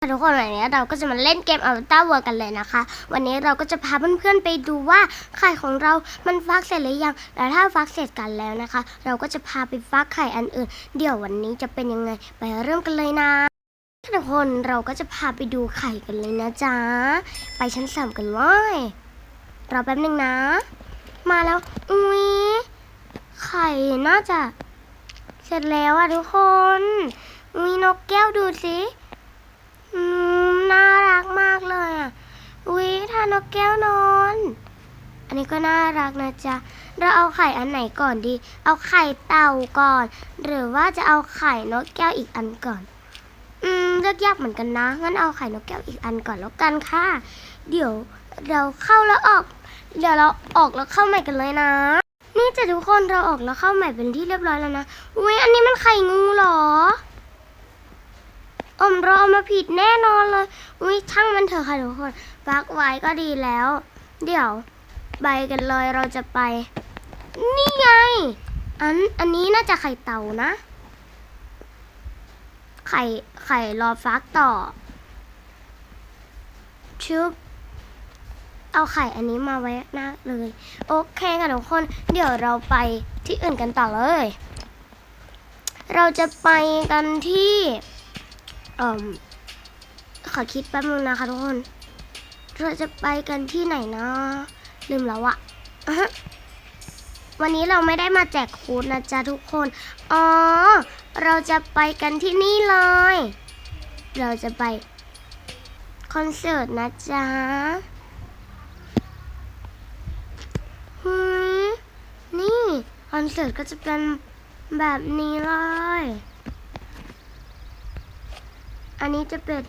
ทุกคนวันนี้เราก็จะมาเล่นเกม Avatar World กันเลยนะคะ วันนี้เราก็จะพาเพื่อนๆไปดูว่าไข่ของเรา มันฟักเสร็จหรือยัง แล้วถ้าฟักเสร็จกันแล้วนะคะ เราก็จะพาไปฟักไข่อันอื่น เดี๋ยววันนี้จะเป็นยังไง ไปเริ่มกันเลยนะทุกคนเราก็จะพาไปดูไข่กันเลยนะจ๊ะ ไปชั้นสามกันเลยรอแป๊บหนึ่งนะ มาแล้ว อุ้ยไข่น่าจะ เสร็จแล้วอะทุกคนอุ้ยนกแก้วดูสิ น่ารักมากเลยอะอุ๊ยทานกแก้วนอน อันนี้ก็น่ารักนะจ๊ะ เราเอาไข่อันไหนก่อนดี เอาไข่เต่าก่อน หรือว่าจะเอาไข่นกแก้วอีกอันก่อน อืมเลือกยากเหมือนกันนะ งั้นเอาไข่นกแก้วอีกอันก่อนแล้วกันค่ะ เดี๋ยวเราเข้าแล้วออก เดี๋ยวเราออกแล้วเข้าใหม่กันเลยนะ นี่จะทุกคนเราออกแล้วเข้าใหม่เป็นที่เรียบร้อยแล้วนะอุ๊ยอันนี้มันไข่งูเหรอ อมรอมาผิดแน่นอนเลยอุ้ยช่างมันเถอะค่ะทุกคนฟักไว้ก็ดีแล้ว เดี๋ยวใบกันเลยเราจะไป นี่ไง อันอันนี้น่าจะไข่เต่านะ ไข่ไข่รอฟักต่อชุบเอาไข่อันนี้มาไว้หน้าเลย โอเคค่ะทุกคน เดี๋ยวเราไปที่อื่นกันต่อเลย เราจะไปกันที่ เอ่อขอคิดแป๊บนึงนะคะทุกคน เราจะไปกันที่ไหนนะ ลืมแล้วอะะวันนี้เราไม่ได้มาแจกคูดนะจ๊ะทุกคน อ๋อ เราจะไปกันที่นี่เลย เราจะไปคอนเสิร์ตนะจ๊ะฮึนี่คอนเสิร์ตก็จะเป็นแบบนี้เลย อันนี้จะเป็น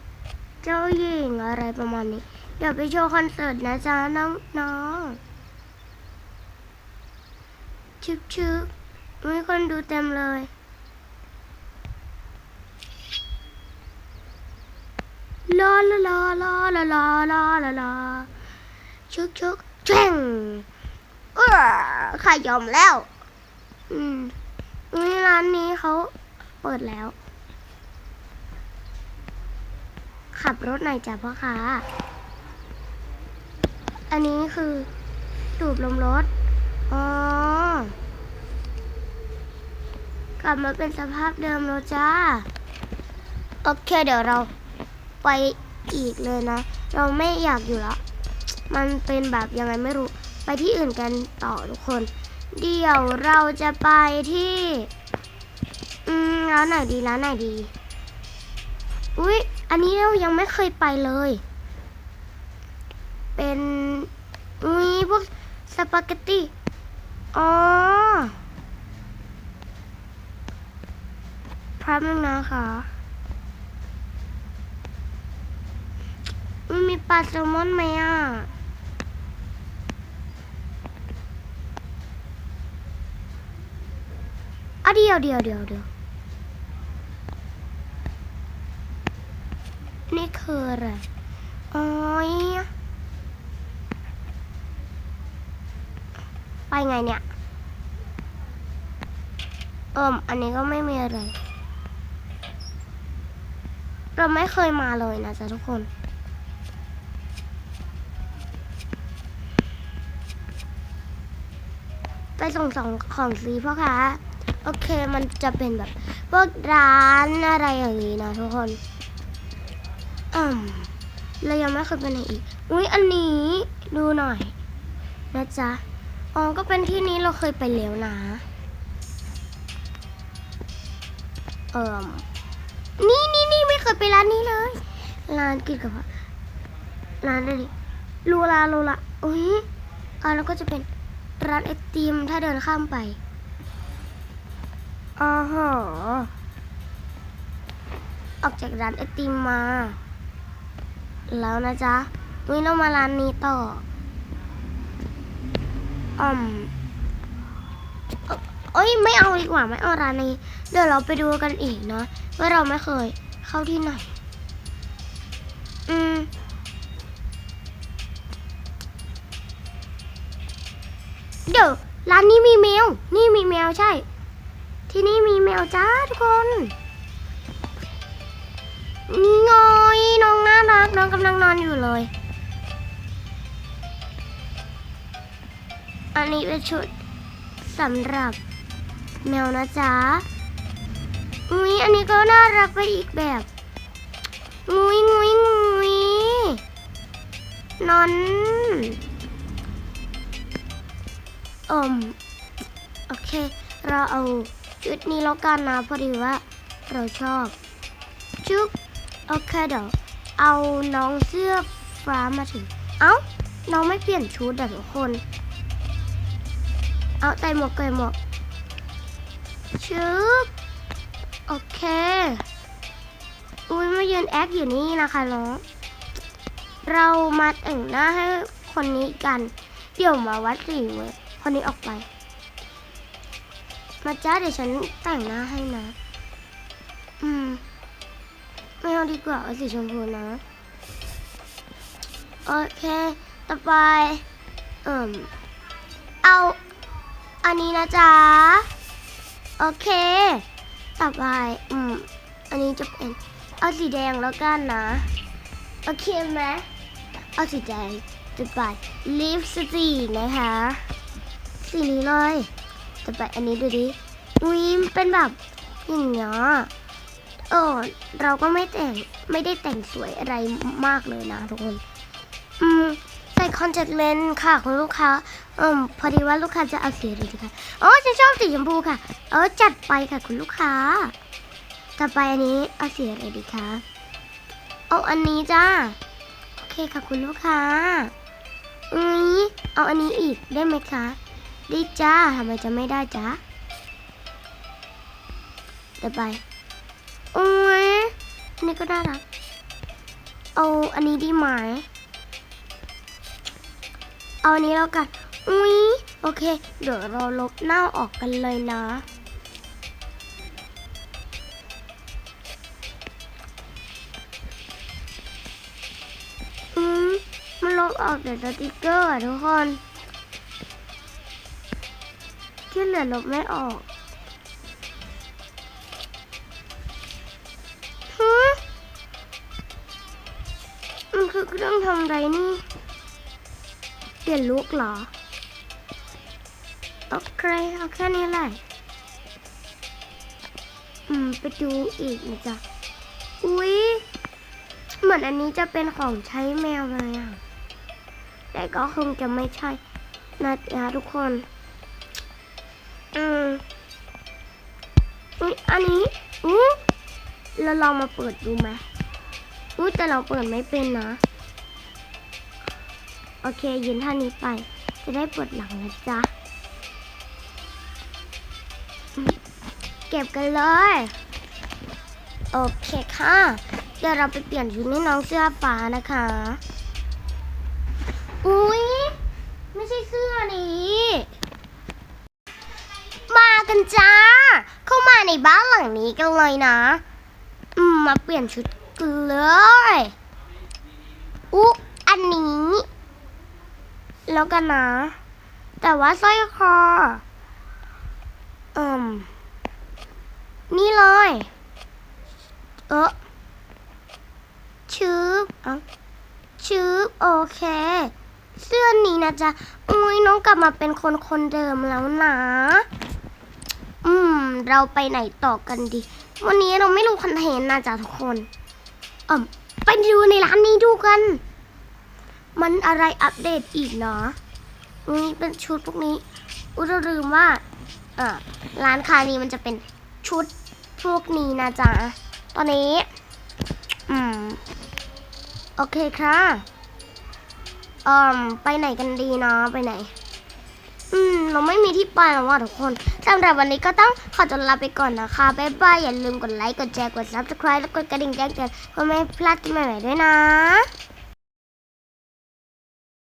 เจ้าหญิงอะไรประมาณนี้ เดี๋ยวไปโชว์คอนเสิร์ตนะจ๊ะน้องน้องชึบชึบมีคนดูเต็มเลยลาลาลาลาลาลาลาลาลาชึกชึกแช่งเออขายอมแล้ว อืมอุ๊ยร้านนี้เขาเปิดแล้ว ขับรถหน่อยจ้ะพ่อค้า อันนี้คือตูบลมรถ อ๋อ กลับมาเป็นสภาพเดิมแล้วจ้า โอเคเดี๋ยวเราไปอีกเลยนะ เราไม่อยากอยู่แล้ว มันเป็นแบบยังไงไม่รู้ ไปที่อื่นกันต่อทุกคน เดี๋ยวเราจะไปที่ อืมร้านไหนดีร้านไหนดี อันนี้เรายังไม่เคยไปเลย เป็นอุ๊ยพวกสปาเกตตี้ อ๋อพร้อมนะคะอุ๊ยมีปลาแซลมอนไหมอะ อะเดี๋ยวเดี๋ยวเดี๋ยวเดี๋ยว นี่คืออะไรอ๋อยไปไงเนี่ยเอิมอันนี้ก็ไม่มีอะไร เราไม่เคยมาเลยนะจ๊ะทุกคน ไปส่งสองของซีพ่อค้าโอเคมันจะเป็นแบบพวกร้านอะไรอย่างนี้นะทุกคน มเรายังไม่เคยไปไหนอีก อุ้ยอันนี้ดูหน่อย นะจ๊ะ อ๋อ ก็เป็นที่นี้เราเคยไปแล้วนะ เอ่อ นี่นี่นี่ไม่เคยไปร้านนี้เลย ร้านกินกับร้านอะไรลูลาลูลาอุ้ยอ่าแล้วก็จะเป็นร้านไอติมถ้าเดินข้ามไปอ๋อฮะออกจากร้านไอติมมา แล้วนะจ๊ะอุ้ยเรามาร้านนี้ต่ออืมเอ่อเอ้ยไม่เอาดีกว่าไม่เอาร้านนี้ เดี๋ยวเราไปดูกันอีกเนาะว่าเราไม่เคยเข้าที่ไหน อืมเดี๋ยวร้านนี้มีแมว นี่มีแมวใช่ ที่นี่มีแมวจ้าทุกคนงอ ยน้องน่ารักน้องกำลังนอนอยู่เลย อันนี้เป็นชุดสำหรับแมวนะจ๊ะอุ้ยอันนี้ก็น่ารักไปอีกแบบงุ้ยงุ้ยงุ้ยนอนอมโอเค เราเอาชุดนี้แล้วกันนะพอดีว่าเราชอบ จุ๊บ โอเคเดี๋ยวเอาน้องเสื้อฟ้ามาถึง เอ้า น้องไม่เปลี่ยนชุดแต่ทุกคน เอาใส่หมวกใส่หมวกชึบโอเค อุ้ยมายืนแอคอยู่นี่นะคะน้อง เรามาแต่งหน้าให้คนนี้กัน เดี๋ยวมาวัดสีเว้ยคนนี้ออกไป มาจ้าเดี๋ยวฉันแต่งหน้าให้นะ อืม ไม่เอาดีกว่าเอาสีชมพูนะ โอเค ต่อไป เอ่มเอาอันนี้นะจ๊ะ โอเค ต่อไป อืม อันนี้จะเป็น เอาสีแดงแล้วกันนะ โอเคไหมเอาสีแดงต่อไปลิปสติกนะคะ สีนี้เลย ต่อไปอันนี้ดูดิอุ้ยมันเป็นแบบอย่างเงี้ย เออ เราก็ไม่แต่งไม่ได้แต่งสวยอะไรมากเลยนะทุกคน อืมใส่คอนแทคเลนส์ค่ะคุณลูกค้าอืมพอดีว่าลูกค้าจะเอาสีอะไรดีคะอ๋อฉันชอบสีชมพูค่ะ เออจัดไปค่ะคุณลูกค้า ต่อไปอันนี้เอาสีอะไรดีคะเอาอันนี้จ้าโอเคค่ะคุณลูกค้าอุ้ยเอาอันนี้อีกได้ไหมคะได้จ้าทำไมจะไม่ได้จ้าต่อไป อันนี้ก็น่ารัก เอาอันนี้ดีไหมเอาอันนี้แล้วกัน อุ้ยโอเค เดี๋ยวเราลบหน้าออกกันเลยนะ อืมมันลบออกแต่สติกเกอร์อะทุกคน ที่เหลือลบไม่ออก มันคือเรื่องทำไรนี่ เปลี่ยนลุกเหรอโอเคเอาแค่นี้แหละอืม ไปดูอีกนะจ๊ะ อุ๊ย เหมือนอันนี้จะเป็นของใช้แมวเลยอะ แต่ก็คงจะไม่ใช่นะจ๊ะทุกคน อืมอุ๊ยอันนี้อู้เราลองมาเปิดดูไหมอู้แต่เราเปิดไม่เป็นนะ โอเคยืนท่านี้ไป จะได้ปวดหลังนะจ๊ะ เก็บกันเลย โอเคค่ะ เดี๋ยวเราไปเปลี่ยนชุดให้น้องเสื้อฟ้านะคะ อุ๊ยไม่ใช่เสื้อนี้มากันจ้า เข้ามาในบ้านหลังนี้กันเลยนะ อืม มาเปลี่ยนชุดกันเลย อุ๊ อันนี้ แล้วกันนะ แต่ว่าสร้อยคออืมนี่เลย เออชืบเอาชืบโอเค เสื้อนี้นะจ๊ะ อุ้ยน้องกลับมาเป็นคนคนเดิมแล้วนะ อืม เราไปไหนต่อกันดี วันนี้เราไม่รู้คอนเทนต์นะจ๊ะทุกคนอ่มไปดูในร้านนี้ดูกัน มันอะไรอัปเดตอีกเนาะนี่เป็นชุดพวกนี้ อุ้ยเราลืมว่าอ่าร้านคานี้มันจะเป็นชุดพวกนี้นะจ๊ะ ตอนนี้ อืม โอเคค่ะอืมไปไหนกันดีเนาะไปไหน อืม เราไม่มีที่ไปแล้วว่ะทุกคนสำหรับวันนี้ก็ต้องขอตัวลาไปก่อนนะคะบ๊ายบายอย่าลืมกดไลค์ กดแชร์ กด subscribe และกดกระดิ่งแจ้งเตือนเพื่อไม่พลาดคลิปใหม่ๆด้วยนะ